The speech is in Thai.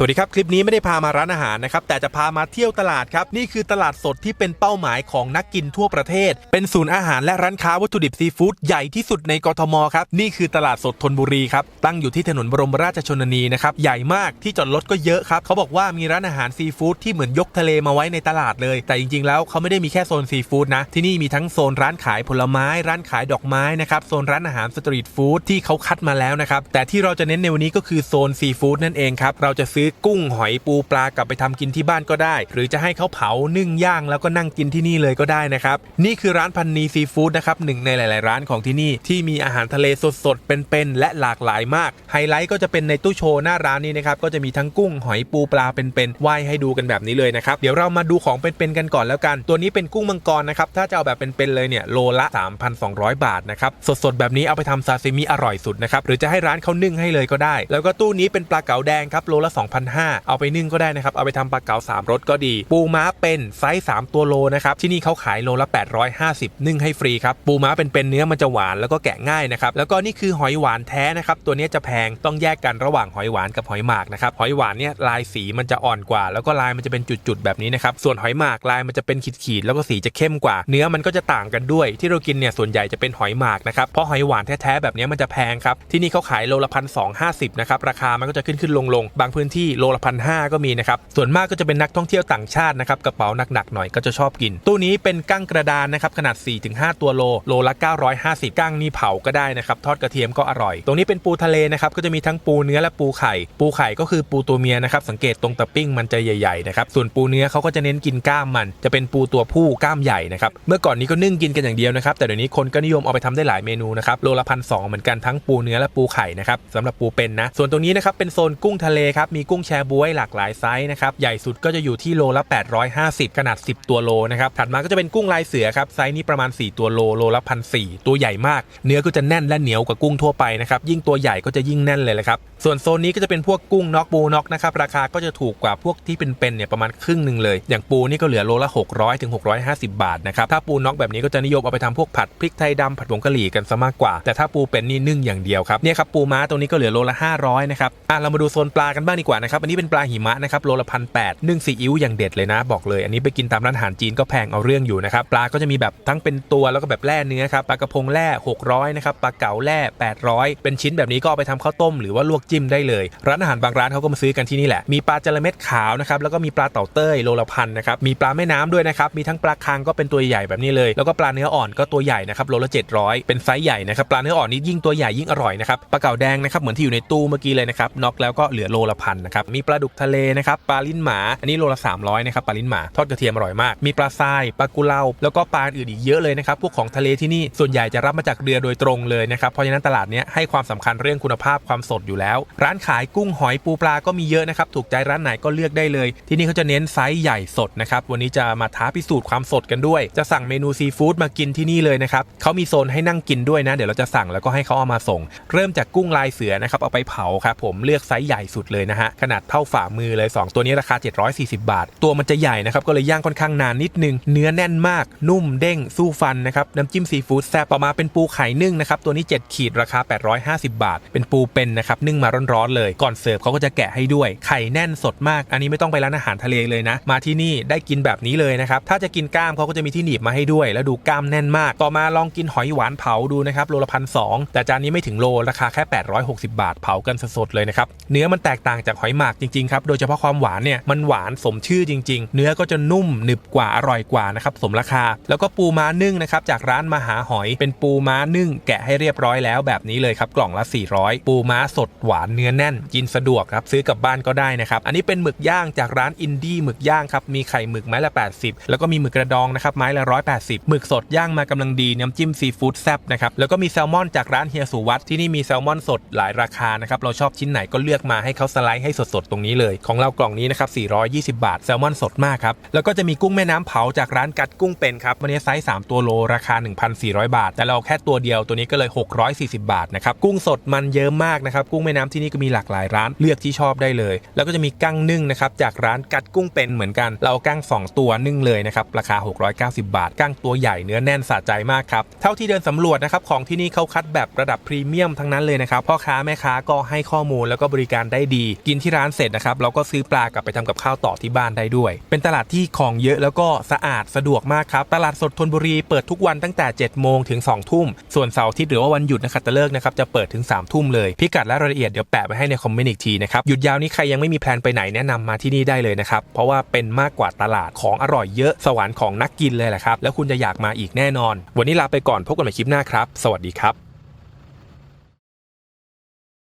สวัสดีครับ คลิปนี้ไม่ได้พามาร้านอาหารนะครับ แต่จะพามาเที่ยวตลาดครับ นี่คือตลาดสดที่เป็นเป้าหมายของนักกินทั่วประเทศ เป็นศูนย์อาหารและร้านค้าวัตถุดิบซีฟู้ดใหญ่ที่สุดในกทมครับ นี่คือตลาดสดธนบุรีครับ ตั้งอยู่ที่ถนนบรมราชชนนีนะครับ ใหญ่มากที่จอดรถก็เยอะครับ เขาบอกว่ามีร้านอาหารซีฟู้ดที่เหมือนยกทะเลมาไว้ในตลาดเลย แต่จริงๆ แล้วเขาไม่ได้มีแค่โซนซีฟู้ดนะ ที่นี่มีทั้งโซนร้านขายผลไม้ ร้านขายดอกไม้นะครับ โซนร้านอาหารสตรีทฟู้ดที่เขาคัดมาแล้วนะครับ แต่ที่เราจะเน้นในวันนี้ก็คือโซนซีฟู้ดนั่นเองครับ เราจะซื้อกุ้งหอยปูปลากลับไปทำกินที่บ้านก็ได้ หรือจะให้เขาเผานึ่งย่างแล้วก็นั่งกินที่นี่เลยก็ได้นะครับ นี่คือร้านพันนีซีฟู้ดนะครับหนึ่งในหลาย ๆ ร้านของที่นี่ที่มีอาหารทะเลสด ๆ เป็น ๆ และหลากหลายมาก ไฮไลท์ก็จะเป็นในตู้โชว์หน้าร้านนี้นะครับก็จะมีทั้งกุ้งหอยปูปลาเป็นๆว่ายให้ดูกันแบบนี้เลยนะครับเดี๋ยวเรามาดูของเป็นๆกันก่อนแล้วกัน ตัวนี้เป็นกุ้งมังกรนะครับถ้าจะเอาแบบเป็นๆเลยเนี่ยโลละ 3,200 บาทนะครับสดๆแบบนี้เอาไปทำซาซิมิอร่อยสุดนะครับหรือจะให้ร้านเขานึ่งให้เลยก็ได้ แล้วก็ตู้นี้เป็นปลาเก๋าแดงครับโลละ2,500 เอาไปนึ่งก็ได้นะครับ เอาไปทำปลาเก๋าสามรสก็ดี ปูม้าเป็นไซส์ 3 ตัวโลนะครับ ที่นี่เขาขายโลละ 850 นึ่งให้ฟรีครับ ปูม้าเป็นเป็นเนื้อมันจะหวานแล้วก็แกะง่ายนะครับ แล้วก็นี่คือหอยหวานแท้นะครับ ตัวนี้จะแพงต้องแยกกันระหว่างหอยหวานกับหอยหมากนะครับ หอยหวานเนี่ยลายสีมันจะอ่อนกว่า แล้วก็ลายมันจะเป็นจุดๆแบบนี้นะครับ ส่วนหอยหมากลายมันจะเป็นขีดๆแล้วก็สีจะเข้มกว่า เนื้อมันก็จะต่างกันด้วย ที่เรากินเนี่ยส่วนใหญ่จะเป็นหอยหมากนะครับ เพราะหอยหวานแท้ๆแบบนี้มันจะแพงครับ ที่นี่เขาขายโลละพันสองห้าสิบนะครับ ราคามันก็จะขึ้นขึ้นลงลงบางพื้นที่โลละพันห้าก็มีนะครับ ส่วนมากก็จะเป็นนักท่องเที่ยวต่างชาตินะครับกระเป๋าหนักๆหน่อยก็จะชอบกิน ตู้นี้เป็นกั้งกระดานนะครับขนาด 4-5 ตัวโลโลละ 950 กั้งนี่เผาก็ได้นะครับทอดกระเทียมก็อร่อย ตรงนี้เป็นปูทะเลนะครับก็จะมีทั้งปูเนื้อและปูไข่ ปูไข่ก็คือปูตัวเมียนะครับสังเกตตรงตะปิ้งมันจะใหญ่ๆนะครับส่วนปูเนื้อเขาก็จะเน้นกินกล้ามมัน จะเป็นปูตัวผู้กล้ามใหญ่นะครับเมื่อก่อนนี้ก็นึ่งกินกันอย่างเดียวนะครับแต่เดี๋ยวนี้คนก็นิยมเอาไปทำได้หลายเมนูนะครับโลละพันสเหมือนกันทั้งปูเนื้อและปูไข่นะครับสำหรับปูเป็นนะส่วนตรงนี้นะครับเป็นโซนกุ้งทะเลครับมีกุ้งแชบวยหลากหลายไซส์นะครับ ใหญ่สุดก็จะอยู่ที่โลละ 850 ขนาด 10 ตัวโลนะครับ ถัดมาก็จะเป็นกุ้งลายเสือครับ ไซส์นี้ประมาณ 4 ตัวโล โลละพันสตัวใหญ่มาก เนื้อก็จะแน่นและเหนียวกว่ากุ้งทั่วไปนะครับ ยิ่งตัวใหญ่ก็จะยิ่งแน่นเลยละครับ ส่วนโซนนี้ก็จะเป็นพวกกุ้งน็อกปูน็อกนะครับ ราคาก็จะถูกกว่าพวกที่เป็นๆเนี่ยประมาณครึ่งหนึ่งเลย อย่างปูนี่ก็เหลือโลละ600ถึง650 บาทนะครับ ถ้าปูน็อกแบบนี้ก็จะนิยมเอาไปทำพวกผัดพริกไทยดำผัดผงกะหรี่กันซะมากกว่า แต่ถ้าปูเป็นนี่นึ่งอย่างเดียวครับ เนี่ยครับปูม้าตรงนี้ก็เหลือโลละ500นะครับ อะเรามาดูโซนปลากันบ้างดีกว่านะครับ อันนี้เป็นปลาหิมะนะครับโลละพันแปดนึ่งซีอิ๊วอย่างเด็ดเลยนะ บอกเลย อันนี้ไปกินตามร้านอาหารจีนก็แพงเอาเรื่องอยู่นะครับ ปลาก็จะมีแบบทั้งเป็นตัวแล้วก็แบบแร่เนื้อครับ ปลากระพงแร่600นะครับ ปลาเก๋าแร่800 เป็นชิ้นแบบนี้ก็เอาไปทำข้าวต้มหรือว่าลวกจิ้มได้เลย ร้านอาหารบางร้านเขาก็มาซื้อกันที่นี่แหละ มีปลาจระเม็ดขาวนะครับ แล้วก็มีปลาเต่าเต้ยโลละพันนะครับ มีปลาแม่น้ำด้วยนะครับ มีทั้งปลาคางก็เป็นตัวใหญ่แบบนี้เลย แล้วก็ปลาเนื้ออ่อนก็ตัวใหญ่นะครับ โลละ700 เป็นไซส์ใหญ่นะครับ ปลาเนื้ออ่อนนี่ยิ่งตัวใหญ่ยิ่งอร่อยนะครับ ปลาเก๋าแดงนะครับ เหมือนที่อยู่ในตู้เมื่อกี้เลยนะครับ น็อกแล้วก็เหลือโลละพันนะครับมีปลาดุกทะเลนะครับปลาลิ้นหมา อันนี้โลละ 300นะครับปลาลิ้นหมาทอดกระเทียมอร่อยมาก มีปลาทรายปลากุเลาแล้วก็ปลาอื่นอีกเยอะเลยนะครับพวกของทะเลที่นี่ส่วนใหญ่จะรับมาจากเรือโดยตรงเลยนะครับเพราะฉะนั้นตลาดนี้ให้ความสำคัญเรื่องคุณภาพความสดอยู่แล้ว ร้านขายกุ้งหอยปูปลาก็มีเยอะนะครับถูกใจร้านไหนก็เลือกได้เลย ที่นี่เขาจะเน้นไซส์ใหญ่สดนะครับวันนี้จะมาท้าพิสูจน์ความสดกันด้วย จะสั่งเมนูซีฟู้ดมากินที่นี่เลยนะครับเขามีโซนให้นั่งกินด้วยนะ เดี๋ยวเราจะสั่งแล้วก็ให้เขาเอามาส่ง เริ่มจากกุ้งลายเสือนะครับเอาไปเผาครับผมเลือกไซส์ใหญ่สุดเลยนะฮะขนาดเท่าฝ่ามือเลย 2 ตัวนี้ราคา 740 บาท ตัวมันจะใหญ่นะครับก็เลยย่างค่อนข้างนานนิดนึง เนื้อแน่นมาก นุ่มเด้งสู้ฟันนะครับน้ำจิ้มซีฟู้ดแซ่บต่อมาเป็นปูไข่นึ่งนะครับตัวนี้ 7 ขีดราคา 850 บาท เป็นปูเป็นนะครับนึ่งมาร้อนๆเลยก่อนเสิร์ฟเขาก็จะแกะให้ด้วยไข่แน่นสดมาก อันนี้ไม่ต้องไปร้านอาหารทะเลเลยนะ มาที่นี่ได้กินแบบนี้เลยนะครับถ้าจะกินกล้ามเขาก็จะมีที่หนีบมาให้ด้วย แล้วดูกล้ามแน่นมาก ต่อมาลองกินหอยหวานเผาดูนะครับโลละพันสองแต่จานนี้ไม่ถึงโลราคาแค่ 860 บาทเผากันสดๆเลยนะครับเนื้อมันแตกต่างจากหอยหมากจริงๆครับโดยเฉพาะความหวานเนี่ยมันหวานสมชื่อจริง ๆ เนื้อก็จะนุ่มหนึบกว่าอร่อยกว่านะครับสมราคา แล้วก็ปูม้านึ่งนะครับจากร้านมหาหอยเป็นปูม้านึ่งแกะให้เรียบร้อยแล้วแบบนี้เลยครับกล่องละ 400 ปูม้าสดหวานเนื้อแน่น กินสะดวกครับซื้อกลับบ้านก็ได้นะครับอันนี้เป็นหมึกย่างจากร้านอินดี้หมึกย่างครับมีไข่หมึกไม้ละ 80 แล้วก็มีหมึกกระดองนะครับไม้ละ 180 หมึกสดย่างมากำลังดีน้ำจิ้มซีฟู้ดแซ่บนะครับแล้วก็มีแซลมอนจากร้านเฮียสุวัตที่นี่มีแซลมอนสดหลายราคานะครับเราชอบชิ้นไหนก็เลือกมาให้เขาสไลด์ให้สดๆ ตรงนี้เลย ของเรากล่องนี้นะครับ 420 บาท แซลมอนสดมากครับ แล้วก็จะมีกุ้งแม่น้ำเผาจากร้านกัดกุ้งเป็นครับ วันนี้ไซส์ 3 ตัวโลราคา 1,400 บาท แต่เราแค่ตัวเดียวตัวนี้ก็เลย 640 บาทนะครับ กุ้งสดมันเยอะมากนะครับ กุ้งแม่น้ำที่นี่ก็มีหลากหลายร้านเลือกที่ชอบได้เลย แล้วก็จะมีกั้งนึ่งนะครับจากร้านกัดกุ้งเป็นเหมือนกัน เรากั้งสองตัวนึ่งเลยนะครับราคา 690 บาท กั้งตัวใหญ่เนื้อแน่นสะใจมากครับเท่าที่เดินสำรวจนะครับของที่นี่เขาคัดแบบระดับพรีเมียมทั้งนั้นเลยนะครับพ่อค้าแม่ค้าก็ให้ข้อมูลแล้วก็บริการได้ดีกินที่ที่ร้านเสร็จนะครับเราก็ซื้อปลากลับไปทำกับข้าวต่อที่บ้านได้ด้วย เป็นตลาดที่ของเยอะแล้วก็สะอาดสะดวกมากครับ ตลาดสดธนบุรีเปิดทุกวันตั้งแต่7โมงถึง2ทุ่ม ส่วนเสาร์อาทิตย์หรือว่าวันหยุดนะครับจะเลิกนะครับจะเปิดถึง3ทุ่มเลยพิกัดและรายละเอียดเดี๋ยวแปะไว้ให้ในคอมเมนต์อีกทีนะครับหยุดยาวนี้ใครยังไม่มีแพลนไปไหนแนะนำมาที่นี่ได้เลยนะครับเพราะว่าเป็นมากกว่าตลาดของอร่อยเยอะสวรรค์ของนักกินเลยแหละครับแล้วคุณจะอยากมาอีกแน่นอน วันนี้ลาไปก่อนพบกันใหม่คลิปหน้าครับ สวัสดีครับ